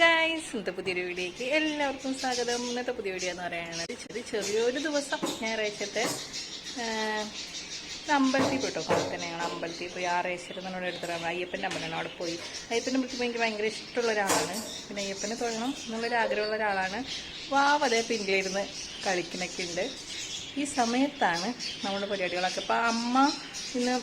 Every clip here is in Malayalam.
ഗൈസ് ഇന്നത്തെ പുതിയൊരു വീഡിയോയ്ക്ക് എല്ലാവർക്കും സ്വാഗതം. ഇന്നത്തെ പുതിയ വീഡിയോ എന്ന് പറയുന്നത് ചെറിയ ചെറിയൊരു ദിവസം ഞായറാഴ്ചത്തെ അമ്പലത്തിൽ പോയിട്ടോ? കാലത്ത് ഞങ്ങൾ അമ്പലത്തിൽ പോയി. ആറേശ്വരം എന്നോട് എടുത്തിട്ട് അയ്യപ്പന്റെ അമ്പലമാണ് അവിടെ പോയി. അയ്യപ്പന്റെ അമ്പലത്തിൽ പോയി എനിക്ക് ഭയങ്കര ഇഷ്ടമുള്ള ഒരാളാണ്. പിന്നെ അയ്യപ്പനെ തൊഴണം എന്നുള്ളൊരു ആഗ്രഹമുള്ള ഒരാളാണ്. വാവതേ പിന്നിലിരുന്ന് കളിക്കണൊക്കെ ഉണ്ട്. ഈ സമയത്താണ് നമ്മുടെ പരിപാടികളൊക്കെ. അപ്പോൾ അമ്മ ഇന്ന്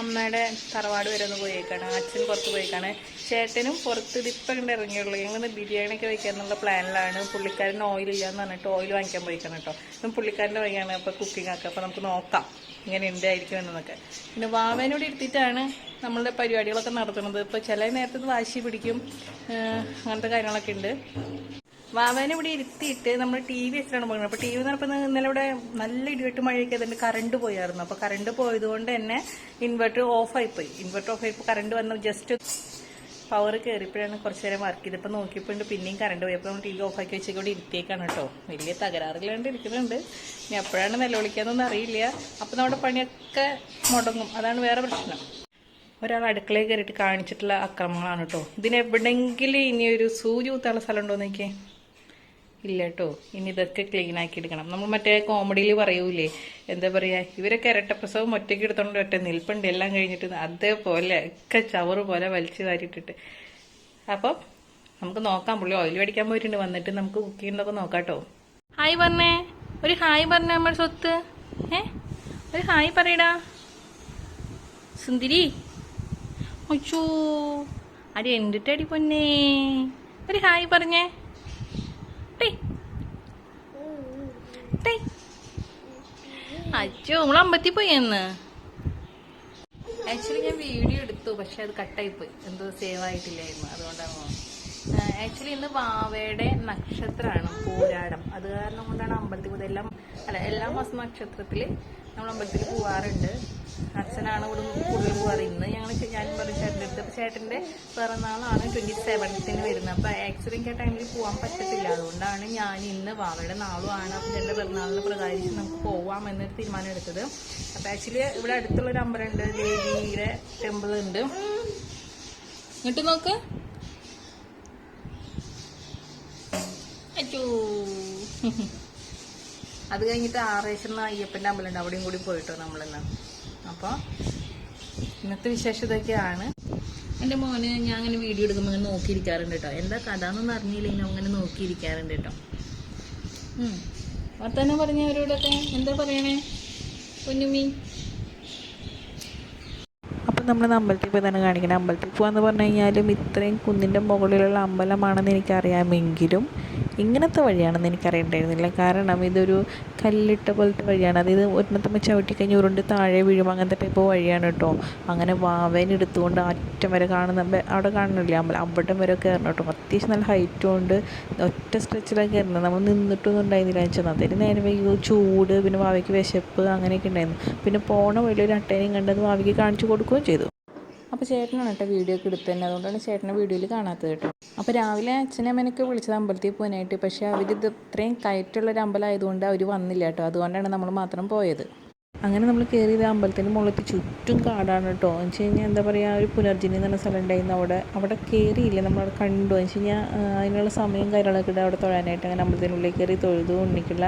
അമ്മയുടെ തറവാട് വരെ ഒന്ന് പോയേക്കാണ്. അച്ഛൻ പുറത്ത് പോയേക്കാണ്. ചേട്ടനും പുറത്ത് ഇതിപ്പം കണ്ട് ഇറങ്ങിയുള്ളൂ. ഞങ്ങൾ ബിരിയാണിയൊക്കെ വയ്ക്കാന്നുള്ള പ്ലാനിലാണ്. പുള്ളിക്കാരൻ ഓയിൽ ഇല്ലാന്ന് പറഞ്ഞിട്ട് ഓയിൽ വാങ്ങിക്കാൻ പോയിക്കാണ് കേട്ടോ അപ്പം പുള്ളിക്കാരന്റെ വഴിയാണ് അപ്പോൾ കുക്കിംഗ് ഒക്കെ. അപ്പോൾ നമുക്ക് നോക്കാം. ഇങ്ങനെ ഉണ്ടായിരിക്കും എന്നൊക്കെ. പിന്നെ വാവേനോട് ഇരുത്തിയിട്ടാണ് നമ്മളുടെ പരിപാടികളൊക്കെ നടത്തുന്നത്. ഇപ്പോൾ ചില നേരത്ത് വാശി പിടിക്കും. അങ്ങനത്തെ കാര്യങ്ങളൊക്കെ ഉണ്ട് വാവാനെ ഇവിടെ ഇരുത്തിയിട്ട് നമ്മൾ ടി വി വെച്ചിട്ടാണ് പോകുന്നത് അപ്പോൾ ടി വി നടപ്പ് ഇന്നലെ ഇവിടെ നല്ല ഇടിവെട്ട് മഴയൊക്കെ അതിന്റെ കറണ്ട് പോയായിരുന്നു. അപ്പോൾ കറണ്ട് പോയതുകൊണ്ട് തന്നെ ഇൻവെർട്ടർ ഓഫായി പോയി. ഇൻവെർട്ടർ ഓഫ് ആയപ്പോൾ കറണ്ട് വന്ന് ജസ്റ്റ് പവർ കയറിയപ്പോഴാണ് കുറച്ചു നേരം വർക്ക് ചെയ്ത് ഇപ്പോൾ നോക്കിയപ്പോഴുണ്ട് പിന്നെയും കറണ്ട് പോയി. അപ്പോൾ നമ്മൾ ടി വി ഓഫാക്കി വെച്ചൊക്കെ ഇവിടെ ഇരുത്തിയേക്കാണ് കേട്ടോ. വലിയ തകരാറില്ലാണ്ട് ഇരിക്കുന്നുണ്ട്. ഇനി എപ്പോഴാണ് നിലവിളിക്കാന്നൊന്നും അറിയില്ല. അപ്പോൾ നമ്മുടെ പണിയൊക്കെ മുടങ്ങും. അതാണ് വേറെ പ്രശ്നം. ഒരാൾ അടുക്കളയിൽ കയറിയിട്ട് കാണിച്ചിട്ടുള്ള അക്രമങ്ങളാണ് കേട്ടോ. ഇതിനെവിടെങ്കിലും ഇനി ഒരു സൂചി കുത്താനുള്ള സ്ഥലം ഉണ്ടോ നോക്കിയേ. ഇല്ല കേട്ടോ ഇനി ഇതൊക്കെ ക്ലീൻ ആക്കി എടുക്കണം. നമ്മൾ മറ്റേ കോമഡിയിൽ പറയൂലേ എന്താ പറയാ ഇവരൊക്കെ ഇരട്ടപ്രസവം ഒറ്റയ്ക്ക് എടുത്തോണ്ട് ഒറ്റ നിൽപ്പുണ്ട് എല്ലാം കഴിഞ്ഞിട്ട് അതേപോലെ ഒക്കെ ചവറ് പോലെ വലിച്ചു വാരിട്ടിട്ട് അപ്പം നമുക്ക് നോക്കാൻ പുള്ളി ഓയിൽ മേടിക്കാൻ പോയിട്ടുണ്ട് വന്നിട്ട് നമുക്ക് കുക്ക് ചെയ്യുന്നതൊക്കെ നോക്കാം കേട്ടോ ഹായ് പറഞ്ഞേ. ഒരു ഹായ് പറഞ്ഞേ നമ്മൾ സ്വത്ത്. ഏ? ഒരു ഹായ് പറയടാ. സുന്ദരി. അച്ചോ അടി എന്തിട്ടടി പൊന്നേ? ഒരു ഹായ് പറഞ്ഞേ. അച്ചോ നമ്മൾ അമ്പത്തി പോയി എന്ന് ആക്ച്വലി ഞാൻ വീഡിയോ എടുത്തു പക്ഷെ അത് കട്ടായി പോയി. എന്തോ സേവ് ആയിട്ടില്ലായിരുന്നു അതുകൊണ്ടാണ്? ആക്ച്വലി ഇന്ന് വാവയുടെ നക്ഷത്രമാണ് പോരാടം. അത് കാരണം കൊണ്ടാണ് അമ്പലത്തിൽ എല്ലാം അല്ല എല്ലാ മാസം നക്ഷത്രത്തിൽ നമ്മൾ അമ്പലത്തിൽ പോവാറുണ്ട്. അച്ഛനാണ് ഇവിടെ കൂടുതൽ പോവാറ് ഇന്ന് ഞങ്ങൾ ഞാൻ പറഞ്ഞു ചേട്ടന്റെ അടുത്ത് അപ്പോൾ ചേട്ടന്റെ പിറന്നാളാണ് ട്വന്റി സെവൻത്തിന് വരുന്നത്. അപ്പോൾ എനിക്ക് ആ ടൈമിൽ പോകാൻ പറ്റത്തില്ല. അതുകൊണ്ടാണ് ഞാൻ ഇന്ന് വാവയുടെ നാളുമാണ് അപ്പം എന്റെ പിറന്നാളിന് പ്രകാരിച്ച് നമുക്ക് പോവാമെന്നൊരു തീരുമാനം എടുത്തത്. അപ്പോൾ ആക്ച്വലി ഇവിടെ അടുത്തുള്ളൊരു അമ്പലമുണ്ട്. ദേവിയുടെ ടെമ്പിൾ ഉണ്ട്. ഇങ്ങോട്ട് നോക്ക്. അച്ചൂ. അത് കഴിഞ്ഞിട്ട് ആറേശ്വരം അയ്യപ്പന്റെ അമ്പലമുണ്ട്. അവിടെയും കൂടി പോയിട്ടോ നമ്മളിന്ന്. അപ്പോൾ ഇന്നത്തെ വിശേഷതയൊക്കെയാണ് എന്റെ മോന് ഞാൻ അങ്ങനെ വീഡിയോ എടുക്കുമ്പോൾ അങ്ങനെ നോക്കിയിരിക്കാറുണ്ട് കേട്ടോ. എന്താ കഥ എന്നൊന്നും അറിഞ്ഞില്ലെങ്കിൽ അങ്ങനെ നോക്കിയിരിക്കാറുണ്ട് കേട്ടോ. ഉം. വർത്താനം പറഞ്ഞവരോടൊക്കെ എന്താ പറയണേ? കുഞ്ഞുമി അപ്പം നമ്മൾ അമ്പലത്തിൽ പോയി തന്നെ കാണിക്കണം. അമ്പലത്തിൽ പോകാന്ന് പറഞ്ഞു കഴിഞ്ഞാലും ഇത്രയും കുന്നിന്റെ മുകളിലുള്ള അമ്പലമാണെന്ന് എനിക്കറിയാമെങ്കിലും ഇങ്ങനത്തെ വഴിയാണെന്ന് എനിക്കറിയണ്ടായിരുന്നില്ല. കാരണം ഇതൊരു കല്ലിട്ട പോലത്തെ വഴിയാണ്. അതായത് ഒരെണ്ണത്തമ്മ ചവിട്ടി കഴിഞ്ഞ് ഉരുണ്ട് താഴെ വീഴും അങ്ങനത്തെ ടൈപ്പ് വഴിയാണ് കേട്ടോ അങ്ങനെ വാവേനെടുത്തുകൊണ്ട് അറ്റം വരെ കാണുന്ന അവിടെ കാണുന്നില്ല? അവിടം വരെ കയറണം കേട്ടോ അത്യാവശ്യം നല്ല ഹൈറ്റും ഉണ്ട്. ഒറ്റ സ്ട്രെച്ചിലാണ് കയറുന്നത്. നമ്മൾ നിന്നിട്ടൊന്നും ഉണ്ടായിരുന്നില്ല. വെച്ചാൽ അതിന് നേരെ ചൂട് പിന്നെ വാവയ്ക്ക് വിശപ്പ് അങ്ങനെയൊക്കെ ഉണ്ടായിരുന്നു. പിന്നെ പോണ വഴി ഒരു അട്ടേനെയും കണ്ടത് വാവയ്ക്ക് കാണിച്ചു കൊടുക്കുകയും ചെയ്തു. അപ്പോൾ ചേട്ടനാണ് കേട്ടോ വീഡിയോ ഒക്കെ എടുത്തു തന്നെ. അതുകൊണ്ടാണ് ചേട്ടനെ വീഡിയോയിൽ കാണാത്തത് കേട്ടോ. അപ്പോൾ രാവിലെ അച്ഛനെ അമ്മനൊക്കെ വിളിച്ചത് അമ്പലത്തിൽ പോകാനായിട്ട്. പക്ഷേ അവരിത് ഇത്രയും കയറ്റുള്ളൊരു അമ്പലമായതുകൊണ്ട് അവർ വന്നില്ല കേട്ടോ. അതുകൊണ്ടാണ് നമ്മൾ മാത്രം പോയത്. അങ്ങനെ നമ്മൾ കയറിയത് അമ്പലത്തിന്റെ മുകളിൽ ചുറ്റും കാടാണ് കേട്ടോ. എന്ന് വെച്ച് കഴിഞ്ഞാൽ എന്താ പറയുക ഒരു പുനർജനി എന്ന് പറഞ്ഞ സ്ഥലം ഉണ്ടായിരുന്നു അവിടെ. അവിടെ കയറിയില്ല നമ്മൾ കണ്ടു. എന്ന് വെച്ച് കഴിഞ്ഞാൽ അതിനുള്ള സമയം കാര്യങ്ങളൊക്കെ ഉണ്ട് അവിടെ തൊഴാനായിട്ട് അങ്ങനെ അമ്പലത്തിനുള്ളിൽ കയറി തൊഴുതു ഉണ്ണിക്കുള്ള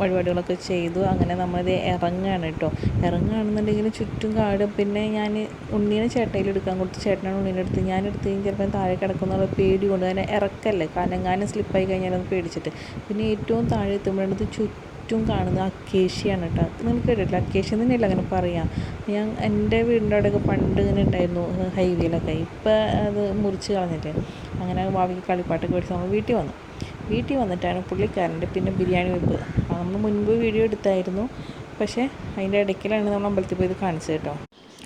വഴിപാടുകളൊക്കെ ചെയ്തു. അങ്ങനെ നമ്മളിത് ഇറങ്ങുകയാണ് കേട്ടോ. ഇറങ്ങുകയാണെന്നുണ്ടെങ്കിൽ ചുറ്റും കാട്. പിന്നെ ഞാൻ ഉണ്ണീനെ ചേട്ടയിൽ എടുക്കാൻ കൊടുത്ത്. ചേട്ടനാണ് ഉണ്ണീനെ എടുത്ത്. ഞാൻ എടുത്ത് കഴിഞ്ഞാൽ ചിലപ്പോൾ താഴെ കിടക്കുന്നുള്ള പേടി കൊണ്ട് തന്നെ ഇറക്കല്ലേ. കാരണം എങ്ങാനും സ്ലിപ്പായി കഴിഞ്ഞാലൊന്ന് പേടിച്ചിട്ട്. പിന്നെ ഏറ്റവും താഴെ എത്തുമ്പോഴത് ചുറ്റും ചുറ്റും കാണുന്നത് അക്കേഷ്യയാണ് കേട്ടോ. നിങ്ങൾക്ക് കേട്ടിട്ടില്ല അക്കേഷ്യ തന്നെയല്ല അങ്ങനെ പറയാം? ഞാൻ എന്റെ വീടിന്റെ അവിടെയൊക്കെ പണ്ട് ഇങ്ങനെ ഉണ്ടായിരുന്നു ഹൈവേയിലൊക്കെ. ഇപ്പം അത് മുറിച്ച് കളഞ്ഞിട്ട് അങ്ങനെ ഭാവിക്ക് കളിപ്പാട്ടൊക്കെ മേടിച്ച് നമ്മൾ വീട്ടിൽ വന്നു. വീട്ടിൽ വന്നിട്ടാണ് പുള്ളിക്കാരന്റെ പിന്നെ ബിരിയാണി വെപ്പ്. നമ്മൾ മുൻപ് വീഡിയോ എടുത്തായിരുന്നു. പക്ഷേ അതിന്റെ ഇടയ്ക്കിലാണ് നമ്മൾ അമ്പലത്തിൽ പോയത് കാണിച്ചത് കേട്ടോ.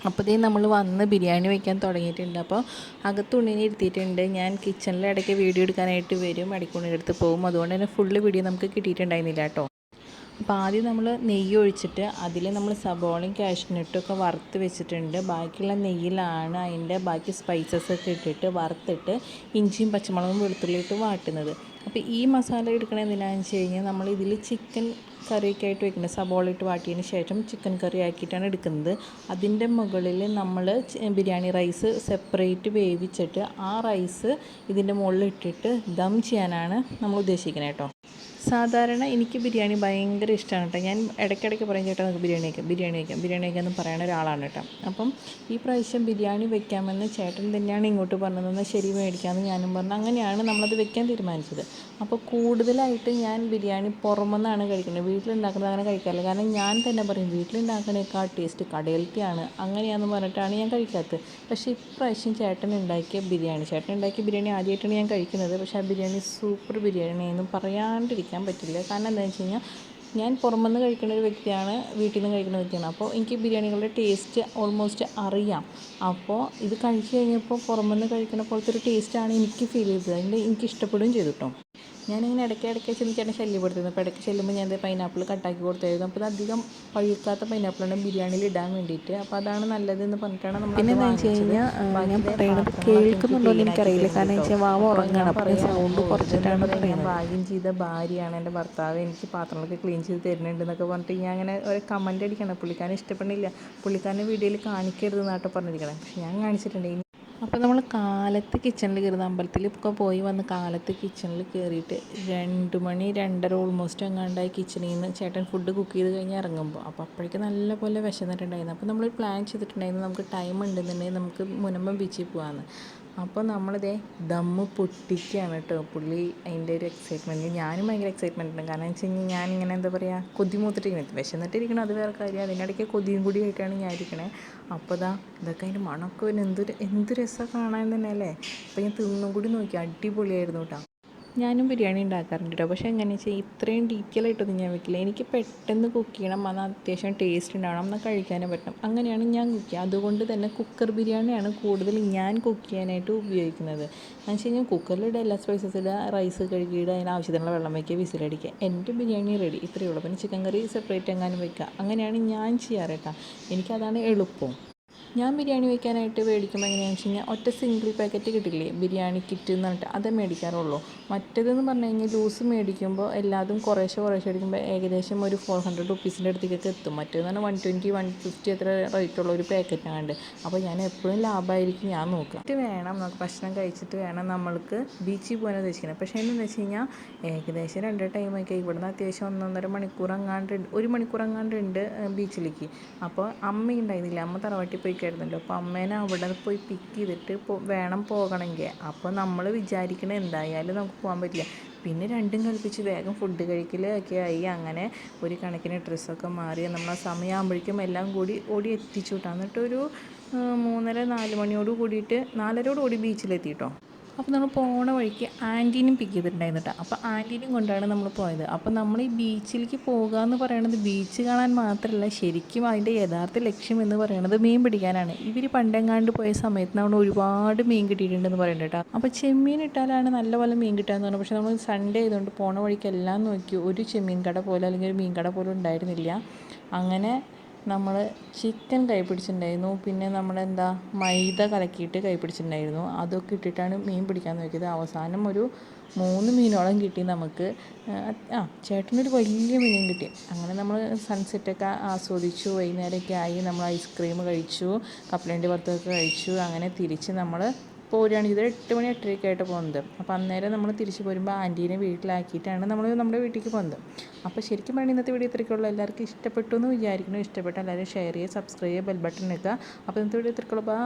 അപ്പോഴത്തേ നമ്മൾ വന്ന് ബിരിയാണി വയ്ക്കാൻ തുടങ്ങിയിട്ടുണ്ട്. അപ്പോൾ അകത്ത് ഉണ്ണിനെ ഇരുത്തിയിട്ടുണ്ട്. ഞാൻ കിച്ചണിൽ ഇടയ്ക്ക് വീഡിയോ എടുക്കാനായിട്ട് വരും ഇടയ്ക്കുണ്ണിന്റെ അടുത്ത് പോകും. അതുകൊണ്ട് തന്നെ ഫുള്ള് വീഡിയോ നമുക്ക് കിട്ടിയിട്ടുണ്ടായിരുന്നില്ല കേട്ടോ. അപ്പോൾ ആദ്യം നമ്മൾ നെയ്യ് ഒഴിച്ചിട്ട് അതിൽ നമ്മൾ സബോളയും കാഷ്നട്ടൊക്കെ വറുത്ത് വെച്ചിട്ടുണ്ട്. ബാക്കിയുള്ള നെയ്യിലാണ് അതിന്റെ ബാക്കി സ്പൈസസ് ഒക്കെ ഇട്ടിട്ട് വറുത്തിട്ട് ഇഞ്ചിയും പച്ചമുളകും വെളുത്തുള്ളിയിട്ട് വാട്ടുന്നത്. അപ്പോൾ ഈ മസാല എടുക്കണത് എന്തിനാണെന്ന് വെച്ച് കഴിഞ്ഞാൽ നമ്മൾ ഇതിൽ ചിക്കൻ കറിയൊക്കെ ആയിട്ട് വെക്കുന്നത് സബോള ഇട്ട് വാട്ടിയതിന് ശേഷം ചിക്കൻ കറി ആക്കിയിട്ടാണ് എടുക്കുന്നത്. അതിന്റെ മുകളിൽ നമ്മൾ ബിരിയാണി റൈസ് സെപ്പറേറ്റ് വേവിച്ചിട്ട് ആ റൈസ് ഇതിന്റെ മുകളിൽ ഇട്ടിട്ട് ദം ചെയ്യാനാണ് നമ്മൾ ഉദ്ദേശിക്കുന്നത് കേട്ടോ സാധാരണ എനിക്ക് ബിരിയാണി ഭയങ്കര ഇഷ്ടമാണ് കേട്ടോ. ഞാൻ ഇടയ്ക്കിടയ്ക്ക് പറയും ചേട്ടാ നമുക്ക് ബിരിയാണി വയ്ക്കാം ബിരിയാണി വയ്ക്കാം ബിരിയാണി വയ്ക്കാം എന്ന് പറയുന്ന ഒരാളാണ് കേട്ടോ. അപ്പം ഈ പ്രാവശ്യം ബിരിയാണി വെക്കാമെന്ന് ചേട്ടൻ തന്നെയാണ് ഇങ്ങോട്ട് പറഞ്ഞതെന്ന് ശരി മേടിക്കാമെന്ന് ഞാനും പറഞ്ഞു. അങ്ങനെയാണ് നമ്മളത് വെക്കാൻ തീരുമാനിച്ചത്. അപ്പോൾ കൂടുതലായിട്ട് ഞാൻ ബിരിയാണി പുറമെന്നാണ് കഴിക്കുന്നത്. വീട്ടിലുണ്ടാക്കുന്നത് അങ്ങനെ കഴിക്കാറില്ല. കാരണം ഞാൻ തന്നെ പറയും വീട്ടിലുണ്ടാക്കണേക്കാൾ ടേസ്റ്റ് കടയിലത്തെയാണ്. അങ്ങനെയാണെന്ന് പറഞ്ഞിട്ടാണ് ഞാൻ കഴിക്കാത്തത്. പക്ഷേ ഇപ്രാവശ്യം ചേട്ടൻ ഉണ്ടാക്കിയ ബിരിയാണി ചേട്ടൻ ഉണ്ടാക്കിയ ബിരിയാണി ആദ്യമായിട്ടാണ് ഞാൻ കഴിക്കുന്നത്. പക്ഷേ ആ ബിരിയാണി സൂപ്പർ ബിരിയാണി എന്നും എന്ന് പറയാണ്ടിരിക്കാൻ പറ്റില്ല. കാരണം എന്താണെന്ന് വെച്ച് കഴിഞ്ഞാൽ ഞാൻ പുറമെന്ന് കഴിക്കുന്ന ഒരു വ്യക്തിയാണ് വീട്ടിൽ നിന്ന് കഴിക്കുന്ന വ്യക്തിയാണ്. അപ്പോൾ എനിക്ക് ബിരിയാണികളുടെ ടേസ്റ്റ് ഓൾമോസ്റ്റ് അറിയാം. അപ്പോൾ ഇത് കഴിച്ച് കഴിഞ്ഞപ്പോൾ പുറമെന്ന് കഴിക്കുന്ന പോലത്തെ ഒരു ടേസ്റ്റാണ് എനിക്ക് ഫീൽ ചെയ്തത്. അതിന്റെ എനിക്ക് ഇഷ്ടപ്പെടുകയും ചെയ്തു കേട്ടോ ഞാനിങ്ങനെ ഇടയ്ക്ക് ഇടയ്ക്ക് ചെന്ന് ചേട്ടൻ ശല്യപ്പെടുത്തുന്നു അപ്പോൾ ഇടയ്ക്ക് ചെല്ലുമ്പോൾ ഞാൻ പൈനാപ്പിൾ കട്ടാക്കി കൊടുത്തായിരുന്നു. അപ്പോൾ ഇത് അധികം പഴുക്കാത്ത പൈനാപ്പിളാണ് ബിരിയാണിയിൽ ഇടാൻ വേണ്ടിയിട്ട്. അപ്പോൾ അതാണ് നല്ലതെന്ന് പറഞ്ഞിട്ടാണ് നമ്മൾ പിന്നെ എന്താ വെച്ച് കഴിഞ്ഞാൽ ഞാൻ പറയണത് കേൾക്കുന്നുണ്ടോ എന്ന് എനിക്കറിയില്ല. കാരണം വെച്ചാൽ വാവ ഉറങ്ങണം. അപ്പോൾ സൗണ്ട് കുറച്ചിട്ടാണ് പറയുന്നത്. ഭാഗ്യം ചെയ്ത ഭാര്യയാണ് എന്റെ ഭർത്താവ്. എനിക്ക് പാത്രങ്ങളൊക്കെ ക്ലീൻ ചെയ്ത് തരുന്നുണ്ട് എന്നൊക്കെ പറഞ്ഞിട്ട് ഞാൻ അങ്ങനെ ഒരു കമന്റ് അടിക്കണം പുള്ളിക്കാരൻ ഇഷ്ടപ്പെടുന്നില്ല. പുള്ളിക്കാരന്റെ വീഡിയോയിൽ കാണിക്കരുത് എന്നാട്ടോ പറഞ്ഞിരിക്കണം. പക്ഷെ ഞാൻ കാണിച്ചിട്ടുണ്ട്. അപ്പോൾ നമ്മൾ കാലത്ത് കിച്ചണിൽ കയറുന്ന അമ്പലത്തിൽ ഒക്കെ പോയി വന്ന് കാലത്ത് കിച്ചണിൽ കയറിയിട്ട് രണ്ട് മണി രണ്ടര ഓൾമോസ്റ്റ് എങ്ങാണ്ടായി കിച്ചണിൽ നിന്ന് ചേട്ടൻ ഫുഡ് കുക്ക് ചെയ്ത് കഴിഞ്ഞ് ഇറങ്ങുമ്പോൾ അപ്പോൾ അപ്പോഴേക്കും നല്ല പോലെ വിശന്നിട്ടുണ്ടായിരുന്നു. അപ്പോൾ നമ്മൾ പ്ലാൻ ചെയ്തിട്ടുണ്ടായിരുന്നു. നമുക്ക് ടൈം ഉണ്ടെന്നുണ്ടെങ്കിൽ നമുക്ക് മുനമ്പം ബീച്ചിൽ പോകാമെന്ന് അപ്പോൾ നമ്മളിതേ ദമ്മ് പൊട്ടിക്കുകയാണ് കേട്ടോ. പുള്ളി അതിന്റെ ഒരു എക്സൈറ്റ്മെന്റ് ഞാനും ഭയങ്കര എക്സൈറ്റ്മെന്റ് ഉണ്ട്. കാരണം വെച്ച് കഴിഞ്ഞാൽ ഞാനിങ്ങനെ എന്താ പറയുക കൊതി മൂത്തിട്ടിരിക്കുന്നത് വിശന്നിട്ടിരിക്കണം അത് വേറെ കാര്യം. ഇടയ്ക്ക് കൊതിയും കൂടി ആയിട്ടാണ് ഞാൻ ഇരിക്കണേ അപ്പോൾ ഇതാ ഇതൊക്കെ അതിന്റെ മണമൊക്കെ വരുന്നത് എന്തൊരു എന്ത് രസമാണ് കാണാൻ തന്നെ അല്ലേ? അപ്പോൾ ഞാൻ തിന്നും കൂടി നോക്കി. അടിപൊളിയായിരുന്നു കേട്ടോ. ഞാനും ബിരിയാണി ഉണ്ടാക്കാറുണ്ട് കേട്ടോ പക്ഷേ എങ്ങനെയാണെന്ന് വെച്ചാൽ ഇത്രയും ഡീറ്റെയിൽ ആയിട്ടൊന്നും ഞാൻ വെക്കില്ല. എനിക്ക് പെട്ടെന്ന് കുക്ക് ചെയ്യണം അത് അത്യാവശ്യം ടേസ്റ്റ് ഉണ്ടാവണം എന്നാൽ കഴിക്കാനും പറ്റണം. അങ്ങനെയാണ് ഞാൻ കുക്ക് ചെയ്യുക. അതുകൊണ്ട് തന്നെ കുക്കർ ബിരിയാണിയാണ് കൂടുതൽ ഞാൻ കുക്ക് ചെയ്യാനായിട്ട് ഉപയോഗിക്കുന്നത്. എന്ന് വെച്ച് കഴിഞ്ഞാൽ കുക്കറിലിടുക എല്ലാ സ്പൈസസ് ഇടുക റൈസ് കഴുകിയിടുക അതിന് ആവശ്യത്തിനുള്ള വെള്ളം വയ്ക്കുക വിസിലടിക്കുക എന്റെ ബിരിയാണി റെഡി ഇത്രയേ ഉള്ളൂ. പിന്നെ ചിക്കൻ കറി സെപ്പറേറ്റ് എങ്ങാനും വയ്ക്കുക അങ്ങനെയാണ് ഞാൻ ചെയ്യാറ് കേട്ടോ എനിക്കതാണ് എളുപ്പം. ഞാൻ ബിരിയാണി വയ്ക്കാനായിട്ട് മേടിക്കുമ്പോൾ എങ്ങനെയാണെന്ന് വെച്ച് കഴിഞ്ഞാൽ ഒറ്റ സിംഗിൾ പാക്കറ്റ് കിട്ടില്ലേ? ബിരിയാണി കിറ്റ് എന്ന് പറഞ്ഞിട്ട് അതേ മേടിക്കാറുള്ളൂ. മറ്റേതെന്ന് പറഞ്ഞു കഴിഞ്ഞാൽ ലൂസ് മേടിക്കുമ്പോൾ എല്ലാതും കുറേശ്ശെ കുറേശ്ശെ മേടിക്കുമ്പോൾ ഏകദേശം ഒരു ഫോർ ഹൺഡ്രഡ് റുപ്പീസിന്റെ അടുത്തേക്കൊക്കെ എത്തും. മറ്റേന്ന് പറഞ്ഞാൽ വൺ ട്വന്റി വൺ ഫിഫ്റ്റി എത്ര റേറ്റുള്ള ഒരു പാക്കറ്റാണ് അപ്പോൾ ഞാൻ എപ്പോഴും ലാഭമായിരിക്കും ഞാൻ നോക്കുക. ഇത് വേണം നമുക്ക് ഭക്ഷണം കഴിച്ചിട്ട് വേണം നമ്മൾക്ക് ബീച്ചിൽ പോകാൻ ഉദ്ദേശിക്കുന്നത്. പക്ഷേ എന്താണെന്ന് വെച്ച് കഴിഞ്ഞാൽ ഏകദേശം രണ്ട് ടൈമൊക്കെ ഇവിടുന്ന് അത്യാവശ്യം ഒന്നൊന്നര മണിക്കൂർ അങ്ങാണ്ട് ഒരു മണിക്കൂർ അങ്ങാണ്ട് ഉണ്ട് ബീച്ചിലേക്ക് അപ്പോൾ അമ്മ ഉണ്ടായിരുന്നില്ല അമ്മ തറവാട്ടിൽ പോയിക്കായിരുന്നല്ലോ അപ്പോൾ അമ്മേനെ അവിടെ പോയി പിക്ക് ചെയ്തിട്ട് വേണം പോകണമെങ്കിൽ. അപ്പോൾ നമ്മൾ വിചാരിക്കണ എന്തായാലും നമുക്ക് പോകാൻ പറ്റില്ല. പിന്നെ രണ്ടും കൽപ്പിച്ച് വേഗം ഫുഡ് കഴിക്കലൊക്കെ ആയി. അങ്ങനെ ഒരു കണക്കിന് ഡ്രസ്സൊക്കെ മാറി. നമ്മൾ ആ സമയമാകുമ്പോഴേക്കും എല്ലാം കൂടി ഓടി എത്തിച്ചു കിട്ടാം എന്നിട്ടൊരു മൂന്നര നാല് മണിയോട് കൂടിയിട്ട് നാലരയോട് കൂടി ബീച്ചിലെത്തി കേട്ടോ അപ്പോൾ നമ്മൾ പോണ വഴിക്ക് ആന്റീനും പിക്ക് ചെയ്തിട്ടുണ്ടായിരുന്നു കേട്ടോ അപ്പോൾ ആന്റീനും കൊണ്ടാണ് നമ്മൾ പോയത്. അപ്പോൾ നമ്മൾ ഈ ബീച്ചിലേക്ക് പോകുക എന്ന് പറയുന്നത് ബീച്ച് കാണാൻ മാത്രമല്ല ശരിക്കും അതിന്റെ യഥാർത്ഥ ലക്ഷ്യം എന്ന് പറയുന്നത് മീൻ പിടിക്കാനാണ്. ഇവർ പണ്ടെങ്ങാണ്ട് പോയ സമയത്ത് നമ്മൾ ഒരുപാട് മീൻ കിട്ടിയിട്ടുണ്ടെന്ന് പറയുന്നുണ്ട് കേട്ടോ അപ്പോൾ ചെമ്മീൻ ഇട്ടാലാണ് നല്ലപോലെ മീൻ കിട്ടാന്ന് പറഞ്ഞു പക്ഷേ നമ്മൾ സൺഡേ ആയതുകൊണ്ട് പോണ വഴിക്ക് എല്ലാം നോക്കി ഒരു ചെമ്മീൻ കട പോലെ അല്ലെങ്കിൽ ഒരു മീൻ കട പോലും ഉണ്ടായിരുന്നില്ല. അങ്ങനെ നമ്മൾ ചിക്കൻ കൈ പിടിച്ചിട്ടുണ്ടായിരുന്നു. പിന്നെ നമ്മളെന്താ മൈദ കലക്കിയിട്ട് കൈ പിടിച്ചിട്ടുണ്ടായിരുന്നു. അതൊക്കെ ഇട്ടിട്ടാണ് മീൻ പിടിക്കാൻ നോക്കിയത് അവസാനം ഒരു മൂന്ന് മീനോളം കിട്ടി നമുക്ക്. ആ ചേട്ടനൊരു വലിയ മീനും കിട്ടി. അങ്ങനെ നമ്മൾ സൺസെറ്റൊക്കെ ആസ്വദിച്ചു. വൈകുന്നേരമൊക്കെ ആയി. നമ്മൾ ഐസ്ക്രീം കഴിച്ചു. കപ്പലണ്ടി വറുത്തൊക്കെ കഴിച്ചു. അങ്ങനെ തിരിച്ച് നമ്മൾ പോരുകയാണെങ്കിൽ ഇത് എട്ട് മണി എട്ടരയൊക്കെ ആയിട്ട് പോകുന്നത്. അപ്പോൾ അന്നേരം നമ്മൾ തിരിച്ച് പോരുമ്പോൾ ആന്റീനെ വീട്ടിലാക്കിയിട്ടാണ് നമ്മൾ നമ്മുടെ വീട്ടിലേക്ക് പോകുന്നത്. അപ്പോൾ ശരിക്കും പറഞ്ഞാൽ ഇന്നത്തെ വീഡിയോ ഇത്രയ്ക്കുള്ളൂ എല്ലാവർക്കും ഇഷ്ടപ്പെട്ടു എന്ന് വിചാരിക്കുന്നു. ഇഷ്ടപ്പെട്ട എല്ലാവരും ഷെയർ ചെയ്യുക സബ്സ്ക്രൈബ് ചെയ്യുക ബെൽ ബട്ടൺ എടുക്കുക അപ്പോൾ ഇന്നത്തെ വീഡിയോ ഇത്രയ്ക്കുള്ളൂ ബാ.